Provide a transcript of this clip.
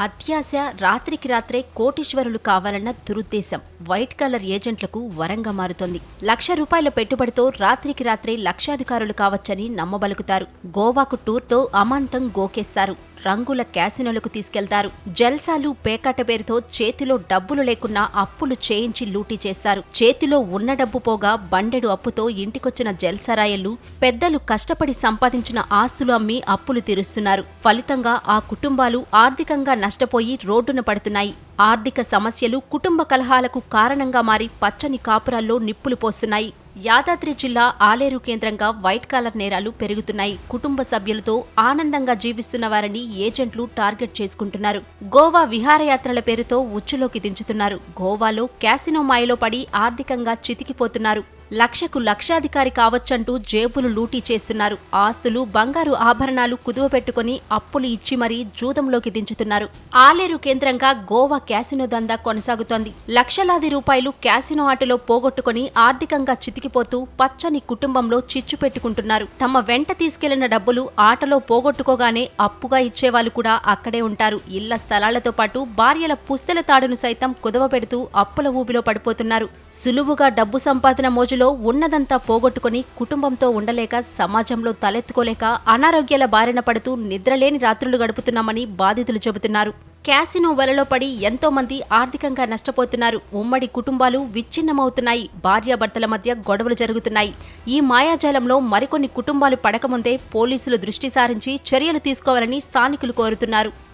అత్యాశ రాత్రికి రాత్రే కోటీశ్వరులు కావాలన్న దురుద్దేశం. వైట్ కలర్ ఏజెంట్లకు వరంగా మారుతోంది. లక్ష రూపాయల పెట్టుబడితో రాత్రికి రాత్రే లక్షాధికారులు కావచ్చని నమ్మబలుకుతారు. గోవాకు టూర్తో అమాంతం గోకేస్తారు రంగుల క్యాసినోలకు తీసుకెళ్తారు. జల్సాలు పేకాట పేరుతో చేతిలో డబ్బులు లేకున్నా అప్పులు చేయించి లూటీ చేస్తారు. చేతిలో ఉన్న డబ్బు పోగా బండెడు అప్పుతో ఇంటికొచ్చిన జల్సరాయలు పెద్దలు కష్టపడి సంపాదించిన ఆస్తులు అమ్మి అప్పులు తీరుస్తున్నారు. ఫలితంగా ఆ కుటుంబాలు ఆర్థికంగా నష్టపోయి రోడ్డున పడుతున్నాయి. ఆర్థిక సమస్యలు కుటుంబ కలహాలకు కారణంగా మారి పచ్చని కాపురాల్లో నిప్పులు పోస్తున్నాయి. యాదాద్రి జిల్లా ఆలేరు కేంద్రంగా వైట్ కాలర్ నేరాలు పెరుగుతున్నాయి. కుటుంబ సభ్యులతో ఆనందంగా జీవిస్తున్న వారిని ఏజెంట్లు టార్గెట్ చేసుకుంటున్నారు. గోవా విహారయాత్రల పేరుతో ఉచ్చులోకి దించుతున్నారు. గోవాలో క్యాసినో మాయలో పడి ఆర్థికంగా చితికిపోతున్నారు. లక్షకు లక్షాధికారి కావచ్చంటూ జేబులు లూటీ చేస్తున్నారు. ఆస్తులు బంగారు ఆభరణాలు కుదువపెట్టుకుని అప్పులు ఇచ్చి మరీ జూదంలోకి దించుతున్నారు. ఆలేరు కేంద్రంగా గోవా క్యాసినో దందా కొనసాగుతోంది. లక్షలాది రూపాయలు క్యాసినో ఆటలో పోగొట్టుకుని ఆర్థికంగా చితికిపోతూ పచ్చని కుటుంబంలో చిచ్చు పెట్టుకుంటున్నారు. తమ వెంట తీసుకెళ్ళిన డబ్బులు ఆటలో పోగొట్టుకోగానే అప్పుగా ఇచ్చేవాళ్ళు కూడా అక్కడే ఉంటారు. ఇళ్ళ స్థలాలతో పాటు భార్యల పుస్తెల తాడును సైతం కుదవపెడుతూ అప్పుల ఊబిలో పడిపోతున్నారు. సులువుగా డబ్బు సంపాదన మోజులు ఉన్నదంతా పోగొట్టుకుని కుటుంబంతో ఉండలేక సమాజంలో తలెత్తుకోలేక అనారోగ్యాల బారిన పడుతూ నిద్రలేని రాత్రులు గడుపుతున్నామని బాధితులు చెబుతున్నారు. క్యాసినో వలలో పడి ఎంతో మంది ఆర్థికంగా నష్టపోతున్నారు. ఉమ్మడి కుటుంబాలు విచ్ఛిన్నమవుతున్నాయి. భార్యాభర్తల మధ్య గొడవలు జరుగుతున్నాయి. ఈ మాయాజాలంలో మరికొన్ని కుటుంబాలు పడకముందే పోలీసులు దృష్టి సారించి చర్యలు తీసుకోవాలని స్థానికులు కోరుతున్నారు.